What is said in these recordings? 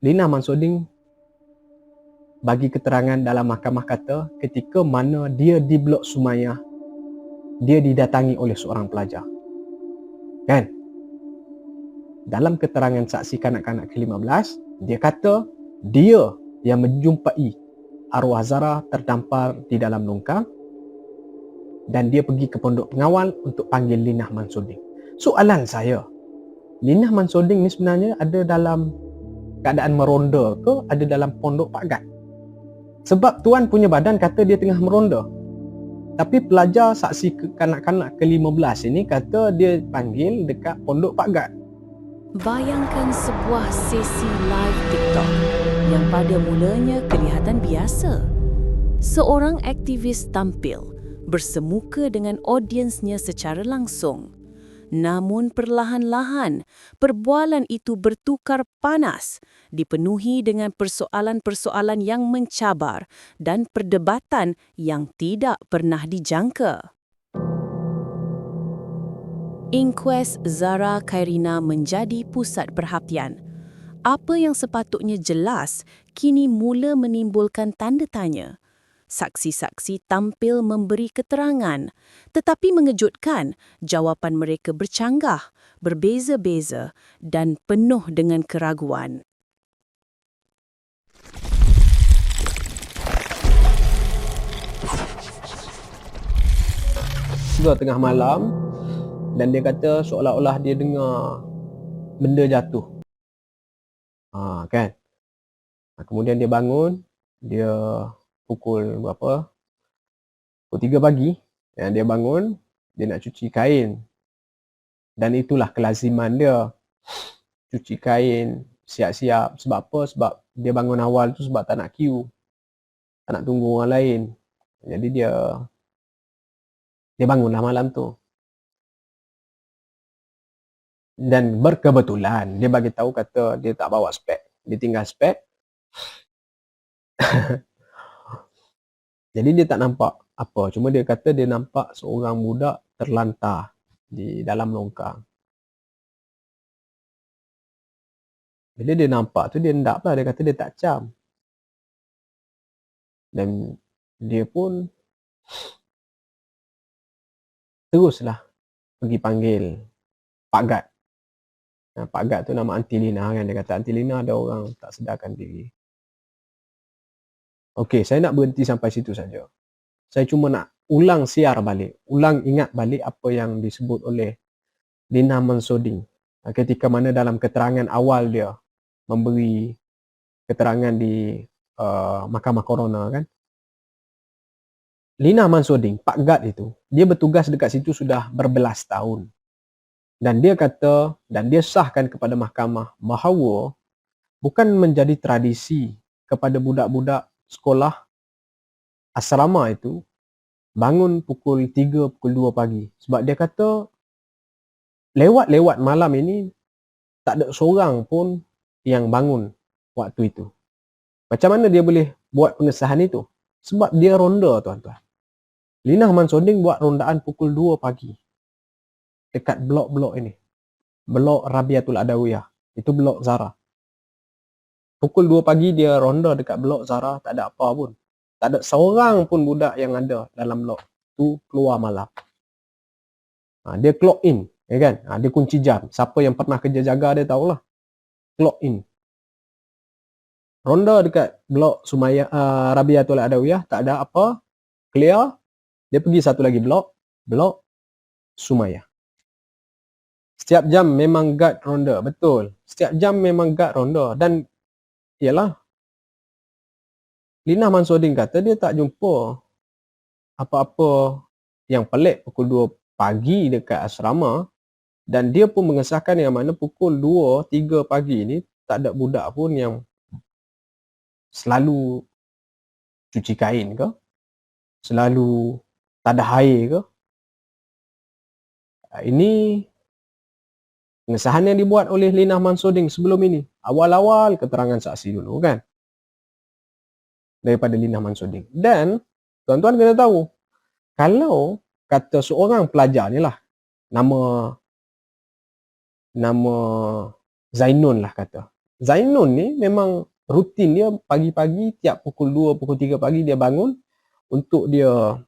Lina Mansudin bagi keterangan dalam mahkamah kata ketika mana dia di blok Sumayah dia didatangi oleh seorang pelajar. Kan? Dalam keterangan saksi kanak-kanak ke-15, dia kata dia yang menjumpai arwah Zara terdampar di dalam longkang dan dia pergi ke pondok pengawal untuk panggil Linah Mansudin. Soalan saya, Linah Mansudin ni sebenarnya ada dalam keadaan meronda ke ada dalam pondok Pak Gad? Sebab tuan punya badan kata dia tengah meronda. Tapi pelajar saksi kanak-kanak ke-15 ini kata dia panggil dekat pondok Pak Gad. Bayangkan sebuah sesi live TikTok yang pada mulanya kelihatan biasa. Seorang aktivis tampil bersemuka dengan audiensnya secara langsung. Namun perlahan-lahan, perbualan itu bertukar panas, dipenuhi dengan persoalan-persoalan yang mencabar dan perdebatan yang tidak pernah dijangka. Inquest Zara Khairina menjadi pusat perhatian. Apa yang sepatutnya jelas kini mula menimbulkan tanda tanya saksi-saksi tampil memberi keterangan, tetapi mengejutkan, jawapan mereka bercanggah, berbeza-beza dan penuh dengan keraguan. Sudah tengah malam dan dia kata seolah-olah dia dengar benda jatuh. Ha, kan? Ha, kemudian dia bangun, dia pukul berapa? Pukul 3 pagi. Ya, dia bangun, dia nak cuci kain. Dan itulah kelaziman dia. Cuci kain, siap-siap. Sebab apa? Sebab dia bangun awal tu sebab tak nak queue. Tak nak tunggu orang lain. Jadi dia dia bangunlah malam tu. Dan berkebetulan dia bagi tahu kata dia tak bawa spek. Dia tinggal spek. Jadi dia tak nampak apa. Cuma dia kata dia nampak seorang budak terlantar di dalam longkang. Bila dia nampak tu dia endap lah. Dia kata dia tak cam. Dan dia pun teruslah pergi panggil Pak Gad. Pak Gad tu nama Antilina kan. Dia kata Antilina ada orang tak sedarkan diri. Okey, saya nak berhenti sampai situ saja. Saya cuma nak ulang siar balik, ulang ingat balik apa yang disebut oleh Lina Mansudin ketika mana dalam keterangan awal dia memberi keterangan di uh, mahkamah corona kan. Lina Mansudin, Pak Gad itu, dia bertugas dekat situ sudah berbelas tahun. Dan dia kata dan dia sahkan kepada mahkamah bahawa bukan menjadi tradisi kepada budak-budak sekolah asrama itu bangun pukul 3 pukul 2 pagi sebab dia kata lewat-lewat malam ini tak ada seorang pun yang bangun waktu itu. Macam mana dia boleh buat pengesahan itu? Sebab dia ronda tuan-tuan. Lina Mansoding buat rondaan pukul 2 pagi dekat blok-blok ini. Blok Rabiatul Adawiyah. Itu blok Zara. Pukul 2 pagi dia ronda dekat blok Zara, tak ada apa pun. Tak ada seorang pun budak yang ada dalam blok. Tu keluar malam. Ha, dia clock in, ya kan? Ha, dia kunci jam. Siapa yang pernah kerja jaga dia tahulah. Clock in. Ronda dekat blok Sumaya uh, Rabiatul Adawiyah, tak ada apa. Clear. Dia pergi satu lagi blok, blok Sumaya. Setiap jam memang guard ronda, betul. Setiap jam memang guard ronda dan ialah Lina Mansudin kata dia tak jumpa apa-apa yang pelik pukul 2 pagi dekat asrama dan dia pun mengesahkan yang mana pukul 2, 3 pagi ni tak ada budak pun yang selalu cuci kain ke selalu tak ada air ke ini pengesahan yang dibuat oleh Lina Mansudin sebelum ini. Awal-awal keterangan saksi dulu kan. Daripada Lina Mansudin. Dan tuan-tuan kena tahu, kalau kata seorang pelajar ni lah, nama nama Zainun lah kata. Zainun ni memang rutin dia pagi-pagi tiap pukul 2 pukul 3 pagi dia bangun untuk dia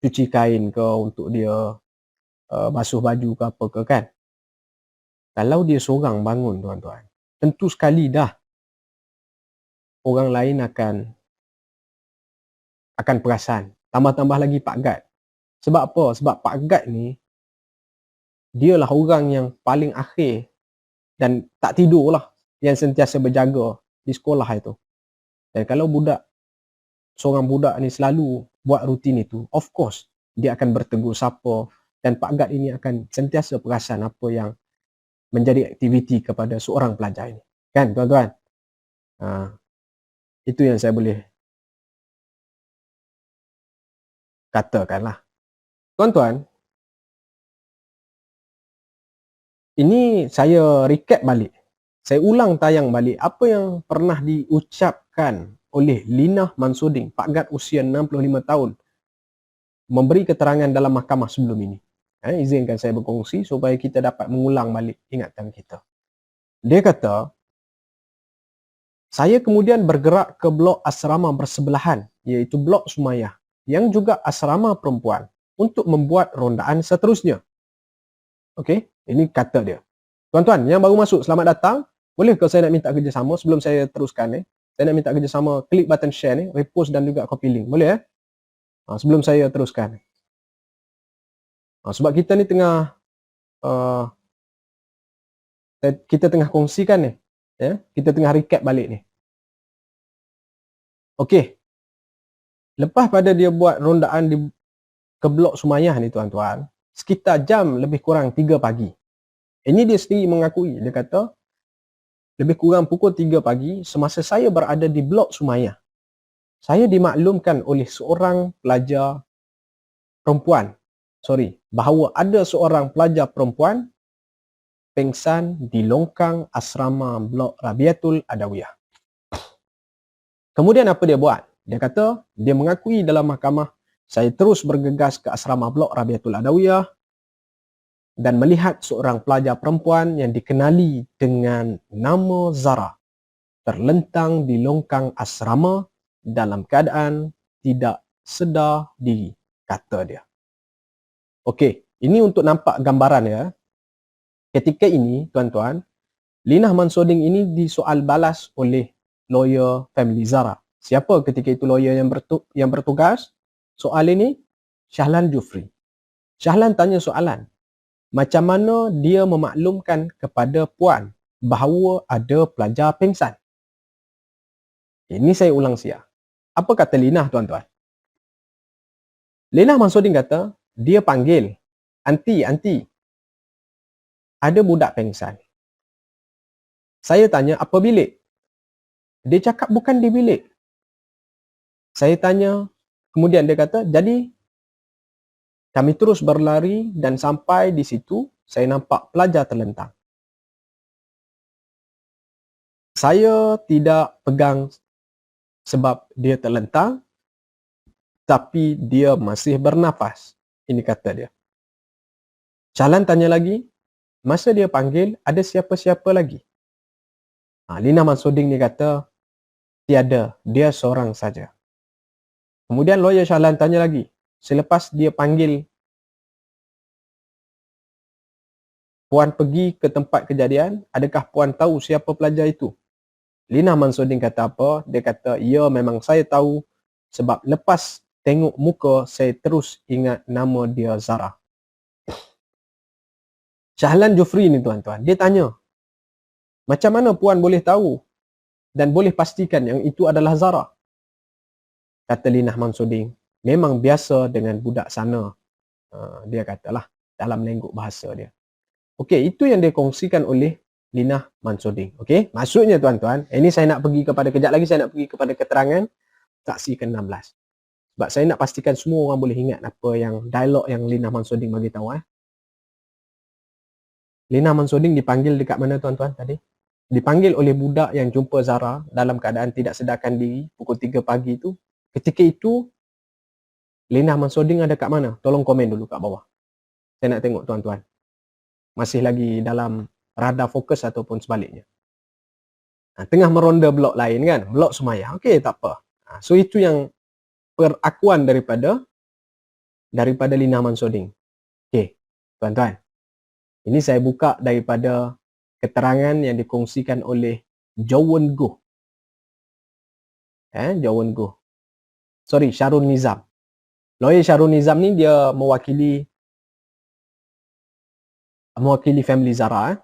cuci kain ke untuk dia uh, basuh baju ke apa ke kan kalau dia seorang bangun tuan-tuan tentu sekali dah orang lain akan akan perasan. Tambah-tambah lagi Pak Gad. Sebab apa? Sebab Pak Gad ni dialah orang yang paling akhir dan tak tidur lah yang sentiasa berjaga di sekolah itu. Dan kalau budak seorang budak ni selalu buat rutin itu of course dia akan bertegur sapa dan Pak Gad ini akan sentiasa perasan apa yang menjadi aktiviti kepada seorang pelajar ini kan tuan-tuan ha, itu yang saya boleh katakanlah tuan-tuan ini saya recap balik. Saya ulang tayang balik apa yang pernah diucapkan oleh Lina Mansuding, Pak Gad usia 65 tahun, memberi keterangan dalam mahkamah sebelum ini. Eh, izinkan saya berkongsi supaya kita dapat mengulang balik ingatan kita. Dia kata, saya kemudian bergerak ke blok asrama bersebelahan, iaitu blok Sumayah, yang juga asrama perempuan untuk membuat rondaan seterusnya. Okey, ini kata dia. Tuan-tuan yang baru masuk, selamat datang. Boleh ke saya nak minta kerjasama sebelum saya teruskan ni? Saya nak minta kerjasama, klik button share ni, repost dan juga copy link. Boleh eh? Ha, sebelum saya teruskan. Ha, sebab kita ni tengah uh, kita tengah kongsikan ni. Ya? Kita tengah recap balik ni. Okey. Lepas pada dia buat rondaan di ke blok Sumayah ni tuan-tuan, sekitar jam lebih kurang 3 pagi. Ini dia sendiri mengakui. Dia kata, lebih kurang pukul 3 pagi, semasa saya berada di blok Sumayah, saya dimaklumkan oleh seorang pelajar perempuan, sorry, bahawa ada seorang pelajar perempuan pengsan di longkang asrama blok Rabiatul Adawiyah. Kemudian apa dia buat? Dia kata, dia mengakui dalam mahkamah, saya terus bergegas ke asrama blok Rabiatul Adawiyah dan melihat seorang pelajar perempuan yang dikenali dengan nama Zara terlentang di longkang asrama dalam keadaan tidak sedar diri, kata dia. Okey, ini untuk nampak gambaran ya. Ketika ini, tuan-tuan, Lina Mansuding ini disoal balas oleh lawyer family Zara. Siapa ketika itu lawyer yang, bertu- yang bertugas? Soal ini, Syahlan Jufri. Syahlan tanya soalan, macam mana dia memaklumkan kepada puan bahawa ada pelajar pengsan. Ini saya ulang sia. Apa kata Lina tuan-tuan? Lina Mansudin kata, dia panggil, anti, anti, ada budak pengsan. Saya tanya, apa bilik? Dia cakap bukan di bilik. Saya tanya, kemudian dia kata, jadi kami terus berlari dan sampai di situ saya nampak pelajar terlentang. Saya tidak pegang sebab dia terlentang tapi dia masih bernafas. Ini kata dia. Jalan tanya lagi, masa dia panggil ada siapa-siapa lagi? Ha, Lina Mansuding ni kata, tiada, dia seorang saja. Kemudian lawyer Syalan tanya lagi, selepas dia panggil Puan pergi ke tempat kejadian, adakah Puan tahu siapa pelajar itu? Lina Mansudin kata apa? Dia kata, ya memang saya tahu sebab lepas tengok muka, saya terus ingat nama dia Zara. Syahlan Jufri ni tuan-tuan, dia tanya, macam mana Puan boleh tahu dan boleh pastikan yang itu adalah Zara? Kata Lina Mansudin, memang biasa dengan budak sana. Uh, dia katalah dalam lengguk bahasa dia. Okey, itu yang dia kongsikan oleh Lina Mansuding. Okey, maksudnya tuan-tuan, ini saya nak pergi kepada kejap lagi saya nak pergi kepada keterangan saksi ke-16. Sebab saya nak pastikan semua orang boleh ingat apa yang dialog yang Lina Mansuding bagi tahu eh. Lina Mansuding dipanggil dekat mana tuan-tuan tadi? Dipanggil oleh budak yang jumpa Zara dalam keadaan tidak sedarkan diri pukul 3 pagi itu. Ketika itu Lina Mansuding ada kat mana? Tolong komen dulu kat bawah. Saya nak tengok tuan-tuan. Masih lagi dalam radar fokus ataupun sebaliknya. Ha, tengah meronda blok lain kan, blok Sumayah. Okey, tak apa. Ha, so itu yang perakuan daripada daripada Lina Mansuding. Okey, tuan-tuan. Ini saya buka daripada keterangan yang dikongsikan oleh Jowen Goh. Eh, Jowen Goh. Sorry, Syarul Nizam. Lawyer Syarul Nizam ni dia mewakili mewakili family Zara. Eh.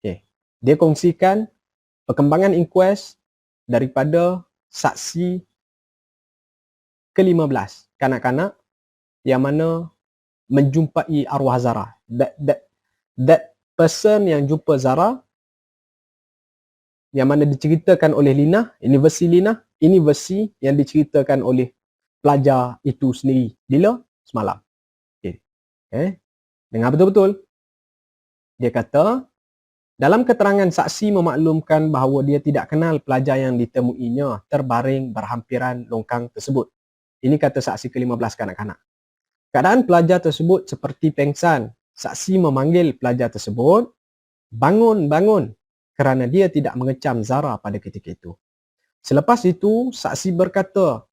Okay. Dia kongsikan perkembangan inquest daripada saksi ke-15 kanak-kanak yang mana menjumpai arwah Zara. That, that, that person yang jumpa Zara yang mana diceritakan oleh Lina, ini versi Lina, ini versi yang diceritakan oleh pelajar itu sendiri. Bila? Semalam. Okay. Eh? Dengar betul-betul. Dia kata, dalam keterangan saksi memaklumkan bahawa dia tidak kenal pelajar yang ditemuinya terbaring berhampiran longkang tersebut. Ini kata saksi ke-15 kanak-kanak. Keadaan pelajar tersebut seperti pengsan. Saksi memanggil pelajar tersebut, bangun, bangun kerana dia tidak mengecam Zara pada ketika itu. Selepas itu, saksi berkata,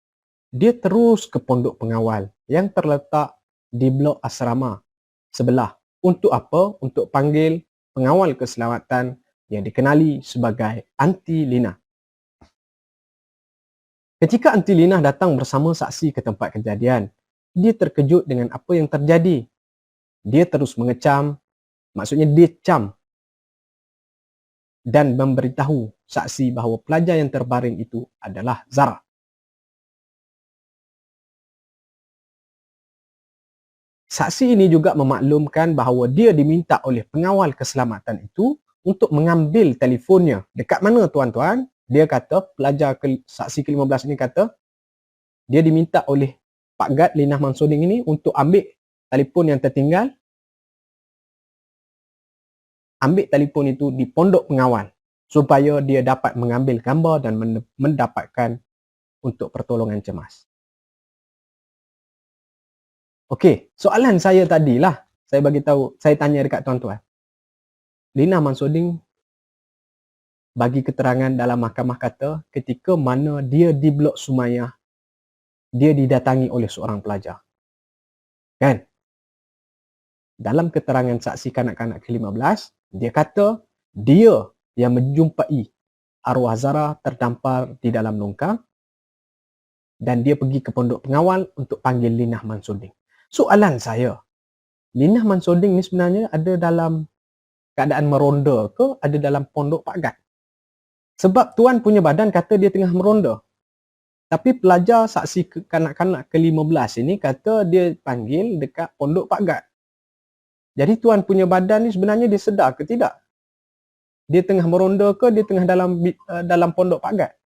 dia terus ke pondok pengawal yang terletak di blok asrama sebelah. Untuk apa? Untuk panggil pengawal keselamatan yang dikenali sebagai Anti Lina. Ketika Anti Lina datang bersama saksi ke tempat kejadian, dia terkejut dengan apa yang terjadi. Dia terus mengecam, maksudnya dia cam dan memberitahu saksi bahawa pelajar yang terbaring itu adalah Zara. Saksi ini juga memaklumkan bahawa dia diminta oleh pengawal keselamatan itu untuk mengambil telefonnya. Dekat mana tuan-tuan? Dia kata, pelajar ke, saksi ke-15 ini kata, dia diminta oleh Pak Gad Linah Mansuding ini untuk ambil telefon yang tertinggal ambil telefon itu di pondok pengawal supaya dia dapat mengambil gambar dan mendapatkan untuk pertolongan cemas. Okey, soalan saya tadilah, saya bagi tahu, saya tanya dekat tuan-tuan. Lina Mansuding bagi keterangan dalam mahkamah kata ketika mana dia di blok Sumayah, dia didatangi oleh seorang pelajar. Kan? Dalam keterangan saksi kanak-kanak ke-15, dia kata dia yang menjumpai arwah Zara terdampar di dalam longkang dan dia pergi ke pondok pengawal untuk panggil Linah Mansuding. Soalan saya, Linah Mansuding ni sebenarnya ada dalam keadaan meronda ke ada dalam pondok Pak Gad? Sebab tuan punya badan kata dia tengah meronda. Tapi pelajar saksi kanak-kanak ke-15 ini kata dia panggil dekat pondok Pak Gad. Jadi tuan punya badan ni sebenarnya dia sedar ke tidak? Dia tengah meronda ke dia tengah dalam uh, dalam pondok pagat?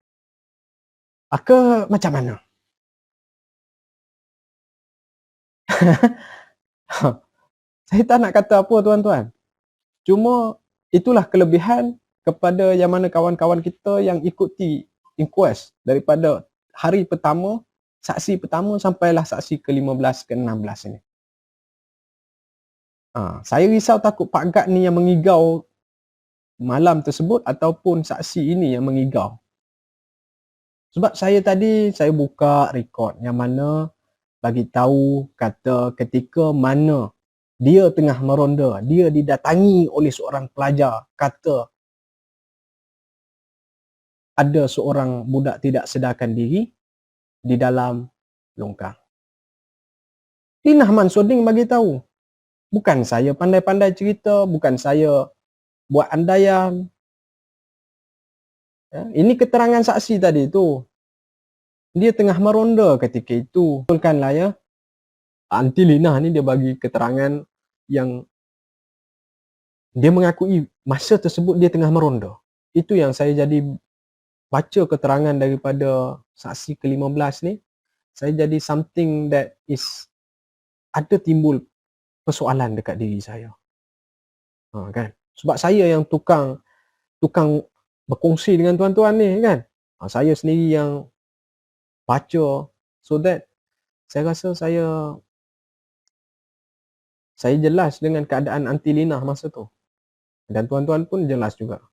Aka macam mana? Saya tak nak kata apa tuan-tuan. Cuma itulah kelebihan kepada yang mana kawan-kawan kita yang ikuti inquest daripada hari pertama, saksi pertama sampailah saksi ke-15 ke-16 ini. Ha, saya risau takut Pak Gad ni yang mengigau malam tersebut ataupun saksi ini yang mengigau. Sebab saya tadi saya buka rekod yang mana bagi tahu kata ketika mana dia tengah meronda, dia didatangi oleh seorang pelajar kata ada seorang budak tidak sedarkan diri di dalam longkang. Tinah Mansuding bagi tahu Bukan saya pandai-pandai cerita, bukan saya buat andaian. Ya, ini keterangan saksi tadi tu. Dia tengah meronda ketika itu. Betulkanlah ya. Anti Lina ni dia bagi keterangan yang dia mengakui masa tersebut dia tengah meronda. Itu yang saya jadi baca keterangan daripada saksi ke-15 ni. Saya jadi something that is ada timbul persoalan dekat diri saya. Ha, kan? Sebab saya yang tukang tukang berkongsi dengan tuan-tuan ni kan. Ha, saya sendiri yang baca so that saya rasa saya saya jelas dengan keadaan anti linah masa tu. Dan tuan-tuan pun jelas juga.